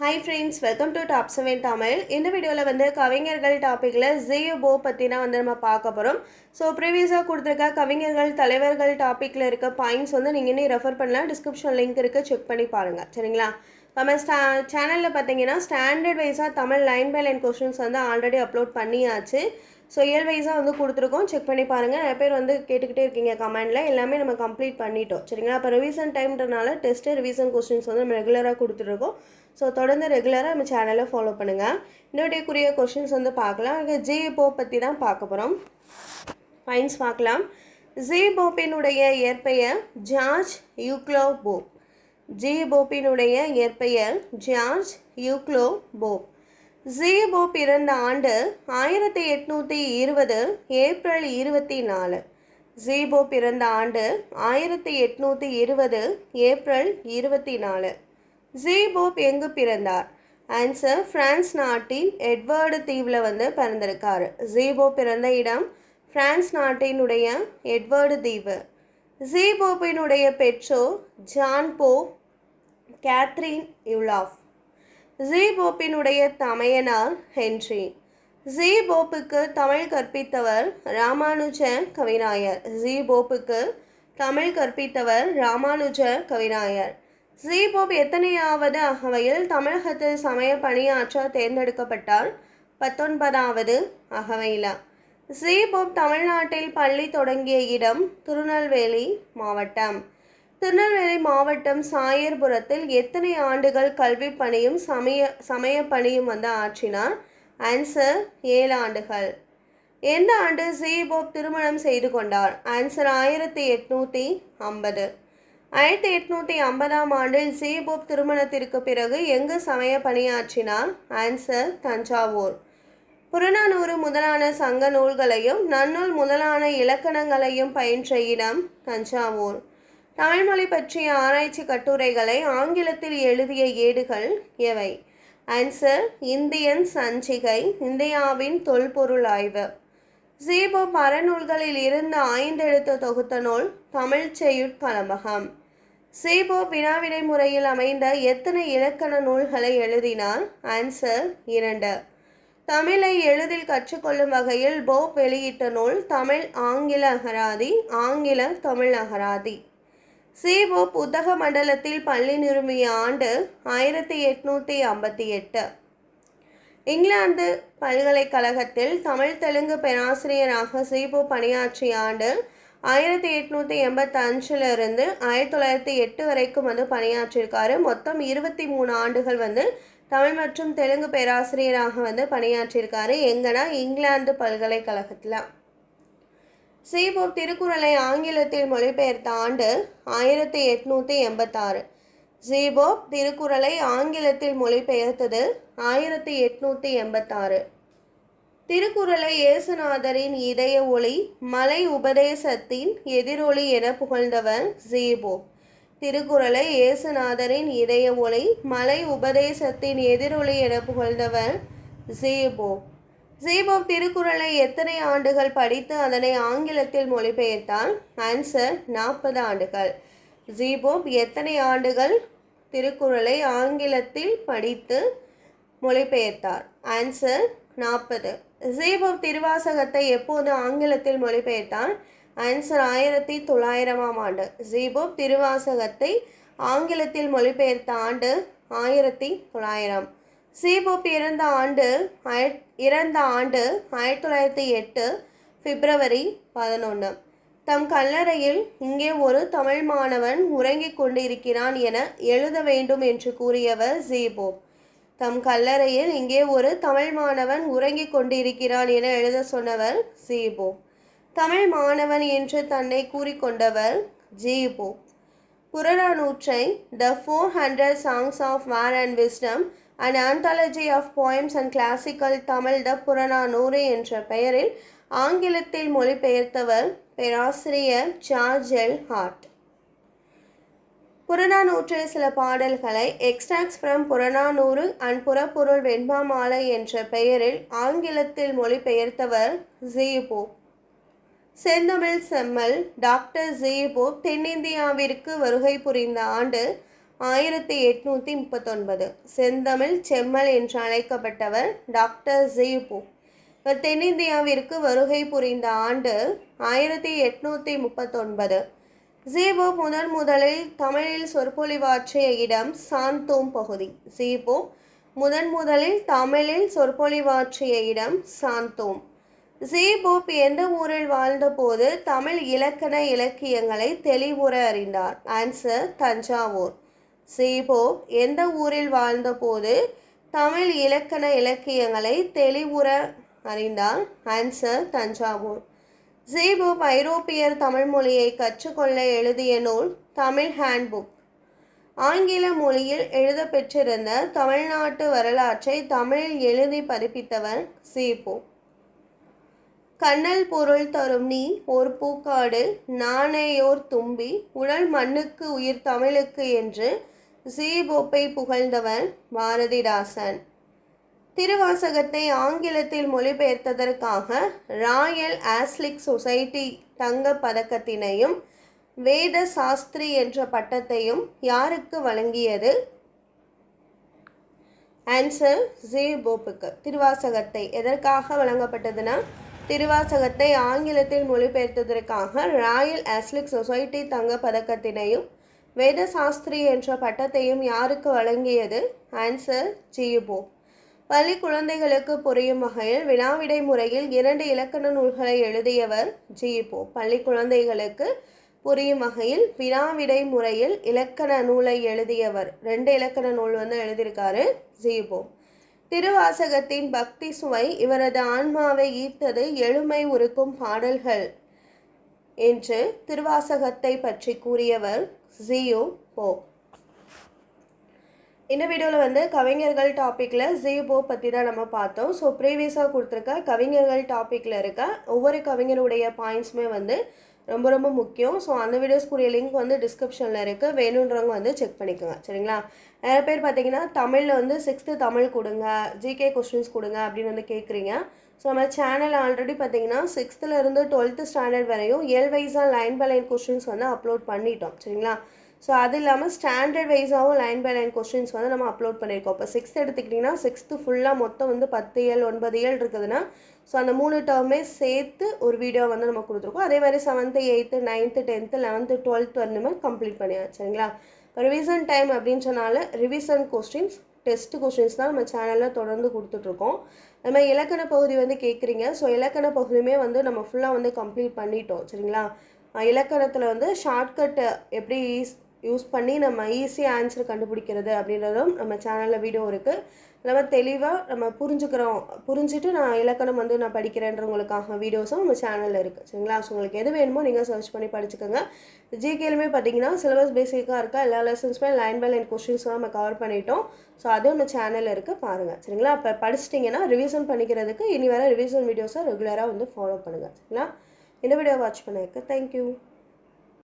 Hi friends welcome to top seven Tamil இந்த வீடியோவில் வந்து கவிஞர்கள் டாப்பிக்கில் ஜியோபோ பற்றினா வந்து நம்ம பார்க்க போகிறோம் ஸோ ப்ரீவியஸாக கொடுத்துருக்க கவிஞர்கள் தலைவர்கள் டாப்பிக்கில் இருக்க பாயிண்ட்ஸ் வந்து நீங்கள் இன்னும் ரெஃபர் பண்ணலாம். டிஸ்கிரிப்ஷன் லிங்க் இருக்குது செக் பண்ணி பாருங்கள் சரிங்களா? நம்ம ஸ்டா சேனலில் பார்த்தீங்கன்னா ஸ்டாண்டர்ட் வைஸாக Tamil line by line questions வந்து ஆல்ரெடி அப்லோட் பண்ணியாச்சு. ஸோ இயல் வைஸாக வந்து கொடுத்துருக்கோம். செக் பண்ணி பாருங்கள் நிறைய பேர் வந்து கேட்டுக்கிட்டே இருக்கீங்க கமெண்டில் எல்லாமே நம்ம கம்ப்ளீட் பண்ணிட்டோம். சரிங்களா? அப்போ ரிவிசன் டைம்ன்றனால டெஸ்ட்டு ரிவிசன் கொஸ்டின்ஸ் வந்து நம்ம ரெகுலராக கொடுத்துருக்கோம் ஸோ தொடர்ந்து ரெகுலராக நம்ம சேனலை ஃபாலோ பண்ணுங்கள் இன்னொடையக்குரிய கொஷின்ஸ் வந்து பார்க்கலாம். இங்கே ஜிபோ பற்றி தான் பார்க்க போகிறோம் ஃபைன்ஸ் பார்க்கலாம். ஜி போப்பினுடைய இயற்பெயர் ஜார்ஜ் யூக்ளோ போப் ஜி போப்பினுடைய இயற்பெயர் ஜார்ஜ் யூக்ளோ போப் ஜீபோ பிறந்த ஆண்டு ஆயிரத்தி எட்நூற்றி இருபது ஏப்ரல் இருபத்தி நாலு. ஜீபோ பிறந்த ஆண்டு ஆயிரத்தி எட்நூற்றி இருபது ஏப்ரல் இருபத்தி நாலு. ஜீபோப் எங்கு பிறந்தார்? ஆன்சர் ஃப்ரான்ஸ் நாட்டின் எட்வர்டு தீவில் வந்து பிறந்திருக்காரு. ஜீபோ பிறந்த இடம் ஃப்ரான்ஸ் நாட்டினுடைய எட்வர்டு தீவு. ஜீபோப்பினுடைய பெற்றோர் ஜான் போ கேத்ரின் யுலாஃப். ஜீபோப்பினுடைய தமையனார் ஹென்றி. ஜீபோப்புக்கு தமிழ் கற்பித்தவர் ராமானுஜ கவிநாயர். ஜீபோப்புக்கு தமிழ் கற்பித்தவர் ராமானுஜ கவிநாயர். ஜீபோப் எத்தனையாவது அகவையில் தமிழகத்தில் சமய பணியாற்ற தேர்ந்தெடுக்கப்பட்டார் பத்தொன்பதாவது அகவையில். ஜீபோப் தமிழ்நாட்டில் பள்ளி தொடங்கிய இடம் திருநெல்வேலி மாவட்டம். திருநெல்வேலி மாவட்டம் சாயர்புரத்தில் எத்தனை ஆண்டுகள் கல்வி பணியும் சமய சமய பணியும் வந்து ஆற்றினார்? ஆன்சர் ஏழு ஆண்டுகள். எந்த ஆண்டு ஜீபோப் திருமணம் செய்து கொண்டார்? ஆன்சர் ஆயிரத்தி எட்நூற்றி ஐம்பது. ஆயிரத்தி எட்நூற்றி ஐம்பதாம் ஆண்டில் ஜீபோப் திருமணத்திற்கு பிறகு எங்கு சமய பணியாற்றினார்? ஆன்சர் தஞ்சாவூர். புறநானூறு முதலான சங்க நூல்களையும் நன்னூல் முதலான இலக்கணங்களையும் பயின்ற இடம் தஞ்சாவூர். தமிழ்மொழி பற்றிய ஆராய்ச்சி கட்டுரைகளை ஆங்கிலத்தில் எழுதிய ஏடுகள் எவை? ஆன்சர் இந்தியன் சஞ்சிகை இந்தியாவின் தொல்பொருள் ஆய்வு. ஜீபோ பரநூல்களில் இருந்து ஆய்ந்தெழுத்த தொகுத்த நூல் தமிழ் செய்யுட்கலம்பகம் சீபோ வினாவிடை முறையில் அமைந்த எத்தனை இலக்கண நூல்களை எழுதினார்? ஆன்சர் இரண்டு. தமிழை எளிதில் கற்றுக்கொள்ளும் வகையில் போப் வெளியிட்ட நூல் தமிழ் ஆங்கில அகராதி ஆங்கில தமிழ் அகராதி. சிபு புத்தக மண்டலத்தில் பள்ளி நிறுவிய ஆண்டு ஆயிரத்தி எட்நூற்றி ஐம்பத்தி எட்டு. இங்கிலாந்து பல்கலைக்கழகத்தில் தமிழ் தெலுங்கு பேராசிரியராக சிபு பணியாற்றிய ஆண்டு ஆயிரத்தி எட்நூற்றி எண்பத்தஞ்சிலிருந்து ஆயிரத்தி தொள்ளாயிரத்தி எட்டு வரைக்கும் வந்து பணியாற்றியிருக்காரு. மொத்தம் இருபத்தி மூணு ஆண்டுகள் வந்து தமிழ் மற்றும் தெலுங்கு பேராசிரியராக வந்து பணியாற்றியிருக்காரு. எங்கன்னா இங்கிலாந்து பல்கலைக்கழகத்தில். சீபோப் திருக்குறளை ஆங்கிலத்தில் மொழிபெயர்த்த ஆண்டு ஆயிரத்தி எட்நூற்றி எண்பத்தாறு. சீபோப் திருக்குறளை ஆங்கிலத்தில் மொழிபெயர்த்தது ஆயிரத்தி எட்நூற்றி எண்பத்தாறு. திருக்குறளை இயேசுநாதரின் இதய ஒளி மலை உபதேசத்தின் எதிரொலி என புகழ்ந்தவர் ஜீபோ திருக்குறளை இயேசுநாதரின் இதய ஒளி மலை உபதேசத்தின் எதிரொலி என புகழ்ந்தவர் ஜீபோ ஜீபோப் திருக்குறளை எத்தனை ஆண்டுகள் படித்து அதனை ஆங்கிலத்தில் மொழிபெயர்த்தார் ஆன்சர் நாற்பது ஆண்டுகள். ஜீபோப் எத்தனை ஆண்டுகள் திருக்குறளை ஆங்கிலத்தில் படித்து மொழிபெயர்த்தார்? ஆன்சர் நாற்பது. ஜீபோப் திருவாசகத்தை எப்போது ஆங்கிலத்தில் மொழிபெயர்த்தார்? ஆன்சர் ஆயிரத்தி தொள்ளாயிரமாம் ஆண்டு. ஜீபோப் திருவாசகத்தை ஆங்கிலத்தில் மொழிபெயர்த்த ஆண்டு ஆயிரத்தி தொள்ளாயிரம். சீபோப் இறந்த ஆண்டு இறந்த ஆண்டு ஆயிரத்தி தொள்ளாயிரத்தி எட்டு பிப்ரவரி பதினொன்று தம் கல்லறையில் இங்கே ஒரு தமிழ் மாணவன் உறங்கிக் கொண்டிருக்கிறான் என எழுத வேண்டும் என்று கூறியவர் ஜீபோப் தம் கல்லறையில் இங்கே ஒரு தமிழ் மாணவன் உறங்கிக் கொண்டிருக்கிறான் என எழுத சொன்னவர் ஜீபோ தமிழ் மாணவன் என்று தன்னை கூறிக்கொண்டவர் G Pope. புறநானூற்றை the four hundred songs of war and wisdom and anthology of poems and classical Tamil the Purananuru என்ற பெயரில் ஆங்கிலத்தில் மொழிபெயர்த்தவர் பேராசிரியர் ஜார்ஜ் எல் ஹார்ட் புறநானூற்றில் சில பாடல்களை எக்ஸ்ட்ராக்ஸ் ஃப்ரம் புறநானூறு அண்ட் புறப்பொருள் வெண்பாமாலை என்ற பெயரில் ஆங்கிலத்தில் மொழிபெயர்த்தவர் ஜீபோ செந்தமிழ் செம்மல் டாக்டர் ஜீபோ தென்னிந்தியாவிற்கு வருகை புரிந்த ஆண்டு ஆயிரத்தி எட்நூற்றி முப்பத்தொன்பது. செந்தமிழ் செம்மல் என்று அழைக்கப்பட்டவர் டாக்டர் ஜீபு இவர் தென்னிந்தியாவிற்கு வருகை புரிந்த ஆண்டு ஆயிரத்தி எட்நூற்றி முப்பத்தொன்பது. ஜீபோ முதன் முதலில் தமிழில் சொற்பொழிவாற்றிய இடம் சாந்தோம் பகுதி. ஜீபோ முதன் முதலில் தமிழில் சொற்பொழிவாற்றிய இடம் சாந்தோம். ஜீபோப் எந்த ஊரில் வாழ்ந்தபோது தமிழ் இலக்கண இலக்கியங்களை தெளிவுற அறிந்தார். ஆன்சர் தஞ்சாவூர். சீபோ எந்த ஊரில் வாழ்ந்தபோது தமிழ் இலக்கண இலக்கியங்களை தெளிவுற அறிந்தார்? ஆன்சர் தஞ்சாவூர். ஜீபோப் ஐரோப்பியர் தமிழ் மொழியை கற்றுக்கொள்ள எழுதிய நூல் தமிழ் ஹேண்ட்புக் ஆங்கில மொழியில் எழுதப்பெற்றிருந்த தமிழ்நாட்டு வரலாற்றை தமிழில் எழுதி பதிப்பித்தவர் சீபோ கண்ணல் பொருள் தரும் நீ ஒரு பூக்காடு நாணயோர் தும்பி உடல் மண்ணுக்கு உயிர் தமிழுக்கு என்று ஜீபோப்பை புகழ்ந்தவர் பாரதிதாசன் திருவாசகத்தை ஆங்கிலத்தில் மொழிபெயர்த்ததற்காக ராயல் ஆஸ்லிக் சொசைட்டி தங்க பதக்கத்தினையும் வேத சாஸ்திரி என்ற பட்டத்தையும் யாருக்கு வழங்கியது? ஆன்சர் ஜே போப்புக்கு திருவாசகத்தை எதற்காக வழங்கப்பட்டதுன்னா திருவாசகத்தை ஆங்கிலத்தில் மொழிபெயர்த்ததற்காக ராயல் ஆஸ்லிக் சொசைட்டி தங்க பதக்கத்தினையும் வேத சாஸ்திரி என்ற பட்டத்தையும் யாருக்கு வழங்கியது? Answer G U Pope. பள்ளி குழந்தைகளுக்கு புரியும் வகையில் வினாவிடை முறையில் இரண்டு இலக்கண நூல்களை எழுதியவர் ஜியுபோ. பள்ளி குழந்தைகளுக்கு புரியும் வகையில் வினாவிடை முறையில் இலக்கண நூலை எழுதியவர். ரெண்டு இலக்கண நூல் வந்து எழுதியிருக்காரு ஜியுபோ. திருவாசகத்தின் பக்தி சுவை இவரது ஆன்மாவை ஈர்த்தது எழுமை உருக்கும் பாடல்கள் என்று திருவாசகத்தை பற்றி கூறியவர் ஜியோ போ இந்த வீடியோவில் வந்து கவிஞர்கள் டாப்பிக்கில் ஜீபோ பற்றி தான் நம்ம பார்த்தோம். ஸோ ப்ரீவியஸாக கொடுத்துருக்க கவிஞர்கள் டாப்பிக்கில் இருக்க ஒவ்வொரு கவிஞருடைய பாயிண்ட்ஸுமே வந்து ரொம்ப ரொம்ப முக்கியம். ஸோ அந்த வீடியோஸ்க்குரிய லிங்க் வந்து டிஸ்கிரிப்ஷனில் இருக்குது வேணுன்றவங்க வந்து செக் பண்ணிக்கோங்க. சரிங்களா? நிறைய பேர் பார்த்தீங்கன்னா தமிழில் வந்து சிக்ஸ்த்து தமிழ் கொடுங்க ஜிகே கொஸ்டின்ஸ் கொடுங்க அப்படின்னு வந்து கேட்குறீங்க ஸோ நம்ம சேனல் ஆல்ரெடி பார்த்தீங்கன்னா சிக்ஸ்த்துலேருந்து டுவெல்த்து ஸ்டாண்டர்ட் வரையும் இயல் வைஸாக லைன் பை லைன் கொஷின்ஸ் வந்து அப்லோட் பண்ணிட்டோம். சரிங்களா? ஸோ அது இல்லாமல் ஸ்டாண்டர்ட் வைஸாகவும் லைன் பை லைன் கொஸ்டின்ஸ் வந்து நம்ம அப்லோட் பண்ணியிருக்கோம். இப்போ சிக்ஸ்த் எடுத்துக்கிட்டிங்கன்னா சிக்ஸ்த்து ஃபுல்லாக மொத்தம் வந்து பத்து ஏழு ஒன்பது ஏழு இருக்குதுன்னா ஸோ அந்த மூணு டேர்மே சேர்த்து ஒரு வீடியோ வந்து நம்ம கொடுத்துருக்கோம். அதே மாதிரி seventh eighth ninth tenth eleventh twelfth வந்து கம்ப்ளீட் பண்ணியாச்சு. சரிங்களா? இப்போ ரிவிசன் டைம் அப்படின்னு சொன்னால ரிவிசன் கொஸ்டின்ஸ் டெஸ்ட் கொஸ்டின்ஸ் தான் நம்ம சேனலில் தொடர்ந்து கொடுத்துட்ருக்கோம். நம்ம இலக்கண பகுதி வந்து கேட்குறீங்க ஸோ இலக்கண பகுதியுமே வந்து நம்ம ஃபுல்லாக வந்து கம்ப்ளீட் பண்ணிட்டோம். சரிங்களா? இலக்கணத்தில் வந்து ஷார்ட்கட் எப்படி யூஸ் பண்ணி நம்ம ஈஸியாக ஆன்சர் கண்டுபிடிக்கிறது அப்படின்றதும் நம்ம சேனலில் வீடியோ இருக்குது நம்ம தெளிவாக நம்ம புரிஞ்சுக்கிறோம். புரிஞ்சுட்டு நான் இலக்கணம் வந்து நான் படிக்கிறேன்றவங்களுக்காக வீடியோஸும் நம்ம சேனலில் இருக்குது சரிங்களா? ஸோ உங்களுக்கு எது வேணுமோ நீங்கள் சர்ச் பண்ணி படிச்சுக்கோங்க. ஜிகேலுமே பார்த்தீங்கன்னா சிலபஸ் பேசிக்காக இருக்கா? எல்லா லெசன்ஸுமே லைன் பை லைன் கொஸ்டின்ஸ்லாம் நம்ம கவர் பண்ணிட்டோம். ஸோ அதுவும் நம்ம சேனலில் இருக்குது பாருங்கள் சரிங்களா? இப்போ படிச்சிட்டிங்கன்னா ரிவிஷன் பண்ணிக்கிறதுக்கு இனி வர ரிவிஷன் வீடியோஸை ரெகுலராக வந்து ஃபாலோ பண்ணுங்கள் சரிங்களா? இந்த வீடியோ வாட்ச் பண்ணதுக்கு தேங்க்யூ